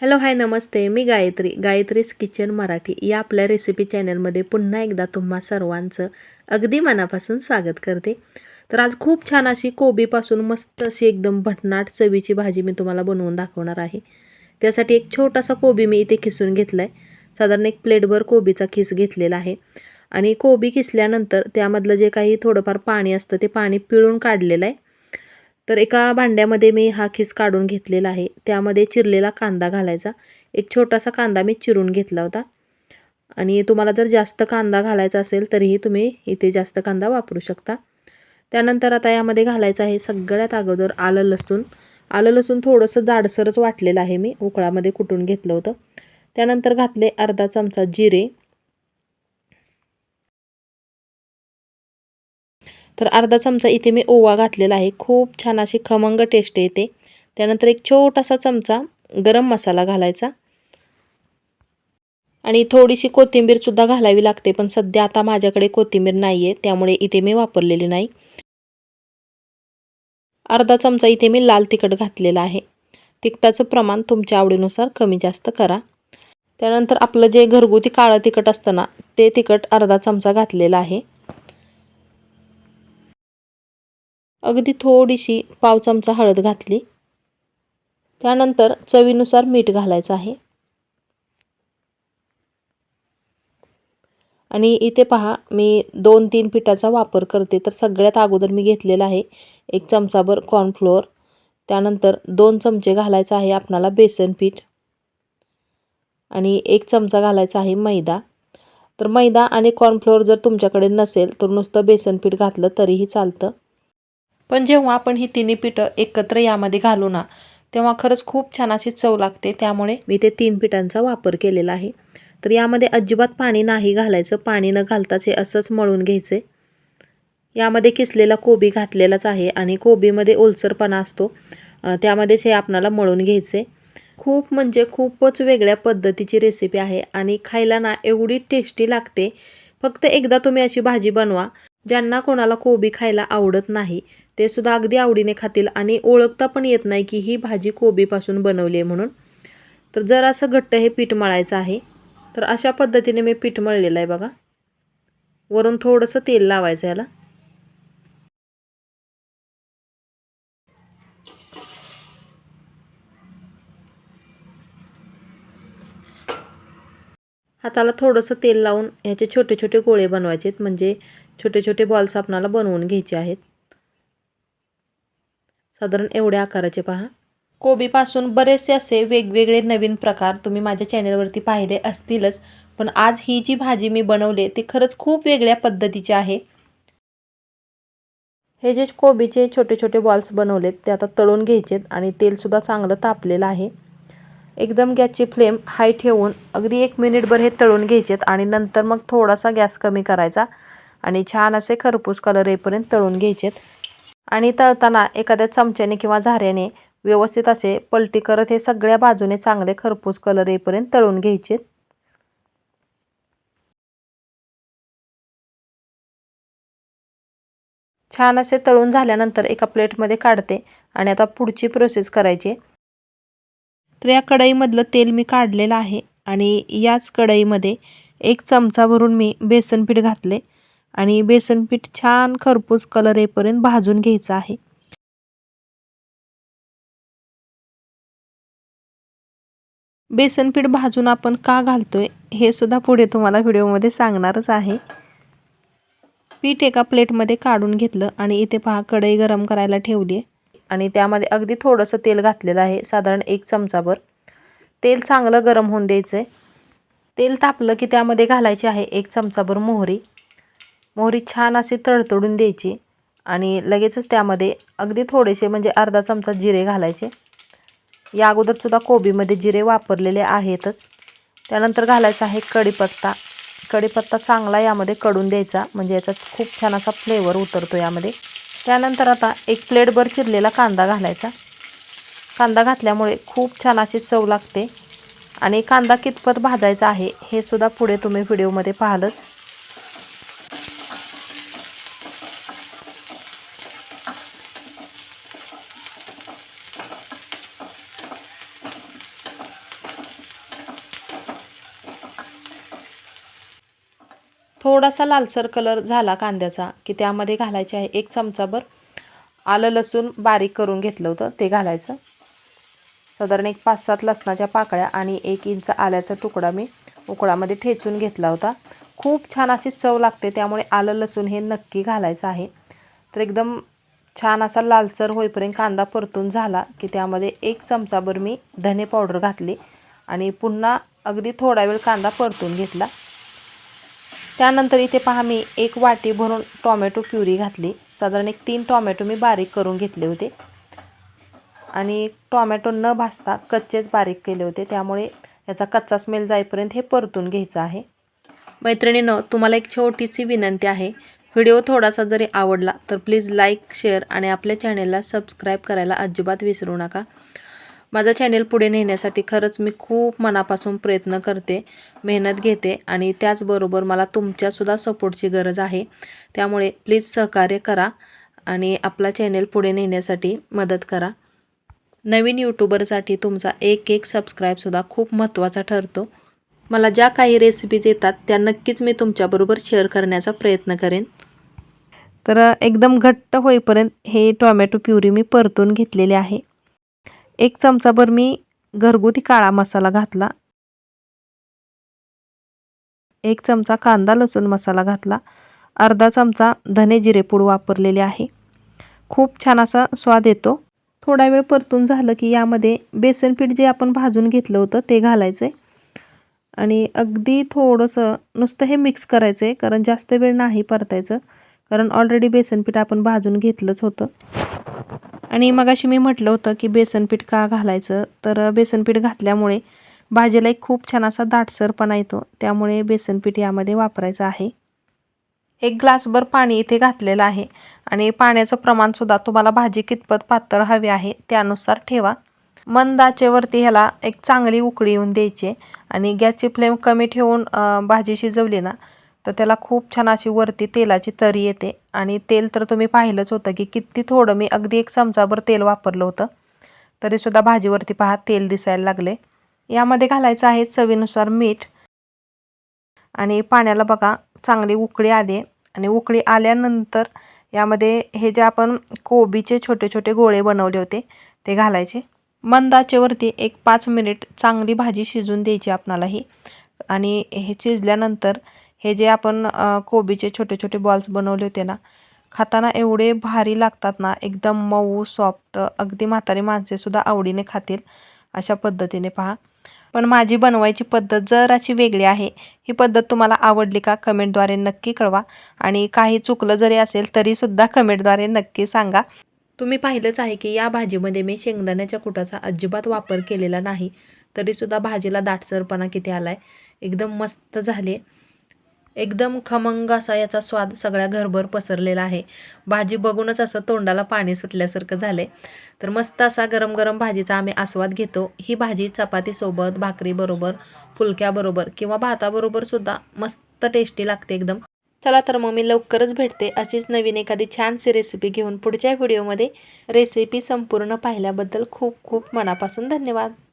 Hello hi नमस्ते. मी Gayatri Gayatri's kitchen Marathi. या आपल्या रेसिपी चॅनलमध्ये पुन्हा एकदा तुम्हा सर्वांचं अगदी मनापासून स्वागत करते. तर आज खूप छान अशी कोबीपासून मस्त अशी एकदम भटनाट चवीची भाजी मी तुम्हाला बनवून दाखवणार आहे. त्यासाठी एक छोटासा कोबी मी इथे खिसून घेतला आहे साधारण एक प्लेटभर कोबीचा खिस घेतलेला आहे. आणि कोबी किसल्यानंतर त्यामधलं जे काही थोडंफार पाणी असतं ते पाणी पिळून काढलेलं आहे. तर एका भांड्यामध्ये मी हा खिस काढून घेतलेला आहे. त्यामध्ये चिरलेला कांदा घालायचा. एक छोटासा कांदा मी चिरून घेतला होता. आणि तुम्हाला जर जास्त कांदा घालायचा असेल तरीही तुम्ही इथे जास्त कांदा वापरू शकता. त्यानंतर आता यामध्ये घालायचं आहे सगळ्यात अगोदर आलं लसूण. आलं लसूण थोडंसं जाडसरच वाटलेलं आहे मी उकळामध्ये कुटून घेतलं होतं. त्यानंतर घातले अर्धा चमचा जिरे. तर अर्धा चमचा इथे मी ओवा घातलेला आहे. खूप छान अशी खमंग टेस्ट येते. त्यानंतर एक छोटासा चमचा गरम मसाला घालायचा. आणि थोडीशी कोथिंबीरसुद्धा घालावी लागते पण सध्या आता माझ्याकडे कोथिंबीर नाही आहे त्यामुळे इथे मी वापरलेली नाही. अर्धा चमचा इथे मी लाल तिखट घातलेला आहे. तिखटाचं प्रमाण तुमच्या आवडीनुसार कमी जास्त करा. त्यानंतर आपलं जे घरगुती काळं तिखट असतं ना ते तिखट अर्धा चमचा घातलेला आहे. अगदी थोडीशी पाव चमचा हळद घातली. त्यानंतर चवीनुसार मीठ घालायचं आहे. आणि इथे पहा मी दोन तीन पिठाचा वापर करते. तर सगळ्यात अगोदर मी घेतलेला आहे एक चमचाभर कॉर्नफ्लोअर त्यानंतर दोन चमचे घालायचं आहे आपणाला बेसन पीठ. आणि एक चमचा घालायचा आहे मैदा. तर मैदा आणि कॉर्नफ्लोअर जर तुमच्याकडे नसेल तर नुसतं बेसन पीठ घातलं तरीही चालतं. पण जेव्हा आपण ही तिन्ही पिठं एकत्र यामध्ये घालू ना तेव्हा खरंच खूप छान अशी चव लागते. त्यामुळे मी ते तीन पिठांचा वापर केलेला आहे. तर यामध्ये अजिबात पाणी नाही घालायचं. पाणी न घालताच हे असंच मळून घ्यायचं. यामध्ये किसलेला कोबी घातलेलाच आहे आणि कोबीमध्ये ओलसरपणा असतो. त्यामध्येच हे आपणाला मळून घ्यायचे. खूप म्हणजे खूपच वेगळ्या पद्धतीची रेसिपी आहे आणि खायला ना एवढी टेस्टी लागते. फक्त एकदा तुम्ही अशी भाजी बनवा. ज्यांना कोणाला कोबी खायला आवडत नाही ते सुद्धा अगदी आवडीने खातील आणि ओळखता पण येत नाही की ही भाजी कोबीपासून बनवली आहे म्हणून. तर जर असं घट्ट हे पीठ मळायचं आहे. तर अशा पद्धतीने मी पीठ मळलेलं आहे बघा. वरून थोडंसं तेल लावायचं याला. हाताला थोडंसं तेल लावून ह्याचे छोटे छोटे गोळे बनवायचे आहेत म्हणजे छोटे छोटे बॉल्स आपणाला बनवून घ्यायचे आहेत. साधारण एवढ्या आकाराचे पहा. कोबीपासून बरेचसे असे वेगवेगळे नवीन प्रकार तुम्ही माझ्या चॅनलवरती पाहिले असतीलच पण आज ही जी भाजी मी बनवली ती खरंच खूप वेगळ्या पद्धतीची आहे. हे जे कोबीचे छोटे छोटे बॉल्स बनवलेत ते आता तळून घ्यायचेत आणि तेलसुद्धा चांगलं तापलेलं आहे. एकदम गॅसची फ्लेम हाय ठेवून अगदी एक मिनिटभर हे तळून घ्यायचेत आणि नंतर मग थोडासा गॅस कमी करायचा आणि छान असे खरपूस कलर येईपर्यंत तळून घ्यायचेत. आणि तळताना एखाद्या चमच्याने किंवा झाऱ्याने व्यवस्थित असे पलटी करत हे सगळ्या बाजूने चांगले खरपूस कलर येईपर्यंत तळून घ्यायचेत. छान असे तळून झाल्यानंतर एका प्लेटमध्ये काढते आणि आता पुढची प्रोसेस करायची. तर या कढईमधलं तेल मी काढलेलं आहे आणि याच कढईमध्ये एक चमचा भरून मी बेसनपीठ घातले आणि बेसनपीठ छान खरपूस कलर येईपर्यंत भाजून घ्यायचं आहे. बेसनपीठ भाजून आपण का घालतोय हे सुद्धा पुढे तुम्हाला व्हिडिओमध्ये सांगणारच आहे. पीठ एका प्लेटमध्ये काढून घेतलं आणि इथे पहा कढई गरम करायला ठेवली आहे. आणि त्यामध्ये अगदी थोडंसं तेल घातलेलं आहे साधारण एक चमचाभर. तेल चांगलं गरम होऊन द्यायचं आहे तेल तापलं की त्यामध्ये घालायची आहे एक चमचाभर मोहरी. मोहरी छान अशी तडतडून द्यायची आणि लगेचच त्यामध्ये अगदी थोडेसे म्हणजे अर्धा चमचा जिरे घालायचे. या अगोदरसुद्धा कोबीमध्ये जिरे वापरलेले आहेतच. त्यानंतर घालायचा आहे कढीपत्ता. कढीपत्ता चांगला यामध्ये कडून द्यायचा म्हणजे याचा खूप छान असा फ्लेवर उतरतो यामध्ये. त्यानंतर आता एक प्लेटभर चिरलेला कांदा घालायचा. कांदा घातल्यामुळे खूप छान अशी चव लागते. आणि कांदा कितपत भाजायचा आहे हे सुद्धा पुढे तुम्ही व्हिडिओमध्ये पाहालच. थोडासा लालसर कलर झाला कांद्याचा की त्यामध्ये घालायचे आहे एक चमचाभर आलं लसूण बारीक करून घेतलं होतं ते घालायचं. साधारण एक पाच सात लसणाच्या पाकळ्या आणि एक इंच आल्याचा तुकडा मी उकळामध्ये ठेचून घेतला होता. खूप छान अशी चव लागते त्यामुळे आलं लसूण हे नक्की घालायचं आहे. तर एकदम छान असा लालसर होईपर्यंत कांदा परतून झाला की त्यामध्ये एक चमचाभर मी धने पावडर घातली आणि पुन्हा अगदी थोडा वेळ कांदा परतून घेतला. त्यानंतर इथे पहा मी एक वाटी भरून टॉमॅटो प्युरी घातली. साधारण एक तीन टॉमॅटो मी बारीक करून घेतले होते. आणि टॉमॅटो न भासता कच्चेच बारीक केले होते. त्यामुळे याचा कच्चा स्मेल जाईपर्यंत हे परतून घ्यायचं आहे. मैत्रिणीनं तुम्हाला एक छोटीशी विनंती आहे. व्हिडिओ थोडासा जरी आवडला तर प्लीज लाईक शेअर आणि आपल्या चॅनेलला सबस्क्राईब करायला अजिबात विसरू नका. माझं चॅनेल पुढे नेण्यासाठी खरंच मी खूप मनापासून प्रयत्न करते मेहनत घेते आणि त्याचबरोबर मला तुमच्यासुद्धा सपोर्टची गरज आहे. त्यामुळे प्लीज सहकार्य करा आणि आपला चॅनेल पुढे नेण्यासाठी मदत करा. नवीन यूट्यूबरसाठी तुमचा एक एक सबस्क्राईबसुद्धा खूप महत्त्वाचा ठरतो. मला ज्या काही रेसिपीज येतात त्या नक्कीच मी तुमच्याबरोबर शेअर करण्याचा प्रयत्न करेन. तर एकदम घट्ट होईपर्यंत हे टोमॅटो प्युरी मी परतून घेतलेले आहे. एक चमचाभर मी घरगुती काळा मसाला घातला. एक चमचा कांदा लसूण मसाला घातला. अर्धा चमचा धने जिरेपूड वापरलेले आहे. खूप छान असा स्वाद येतो. थोडा वेळ परतून झालं की यामध्ये बेसन पीठ जे आपण भाजून घेतलं होतं ते घालायचं. आहे आणि अगदी थोडंसं नुसतं हे मिक्स करायचं आहे कारण जास्त वेळ नाही परतायचं. कारण ऑलरेडी बेसन पीठ आपण भाजून घेतलंच होतं. आणि मगाशी मी म्हटलं होतं की बेसन पीठ का घालायचं? तर बेसन पीठ घातल्यामुळे भाजीला एक खूप छान असा दाटसरपणा येतो. त्यामुळे बेसन पीठ यामध्ये वापरायचं आहे. एक ग्लासभर पाणी इथे घातलेलं आहे आणि पाण्याचं प्रमाणसुद्धा तुम्हाला भाजी कितपत पातळ हवी आहे त्यानुसार ठेवा. मंद आचेवरती ह्याला एक चांगली उकळी येऊन द्यायची आणि गॅसची फ्लेम कमी ठेवून भाजी शिजवली ना तर त्याला खूप छान अशी वरती तेलाची तरी येते. आणि तेल तर तुम्ही पाहिलंच होतं की किती थोडं मी अगदी एक चमचाभर तेल वापरलं होतं. तरीसुद्धा भाजीवरती पहा तेल दिसायला लागले. यामध्ये घालायचं आहे चवीनुसार मीठ. आणि पाण्याला बघा चांगली उकळी आली आणि उकळी आल्यानंतर यामध्ये हे जे आपण कोबीचे छोटे छोटे गोळे बनवले होते ते घालायचे. मंदाचेवरती एक पाच मिनिट चांगली भाजी शिजून द्यायची आपणाला ही आणि हे शिजल्यानंतर हे जे आपण कोबीचे छोटे छोटे बॉल्स बनवले होते ना खाताना एवढे भारी लागतात ना एकदम मऊ सॉफ्ट अगदी म्हातारी माणसेसुद्धा आवडीने खातील अशा पद्धतीने पहा. पण माझी बनवायची पद्धत जराची वेगळी आहे ही पद्धत तुम्हाला आवडली का कमेंटद्वारे नक्की कळवा. आणि काही चुकलं जरी असेल तरीसुद्धा कमेंटद्वारे नक्की सांगा. तुम्ही पाहिलंच आहे की या भाजीमध्ये मी शेंगदाण्याच्या कुटाचा अजिबात वापर केलेला नाही तरीसुद्धा भाजीला दाटसरपणा किती आला आहे एकदम मस्त झाले. एकदम खमंग असा याचा स्वाद सगळ्या घरभर पसरलेला आहे. भाजी बघूनच असं तोंडाला पाणी सुटल्यासारखं झालं तर मस्त असा गरम गरम भाजीचा आम्ही आस्वाद घेतो. ही भाजी चपातीसोबत भाकरीबरोबर फुलक्याबरोबर किंवा भाताबरोबर सुद्धा मस्त टेस्टी लागते एकदम. चला तर मग मी लवकरच भेटते अशीच नवीन एखादी छानशी रेसिपी घेऊन पुढच्या व्हिडिओमध्ये रेसिपी संपूर्ण पाहिल्याबद्दल खूप खूप मनापासून धन्यवाद.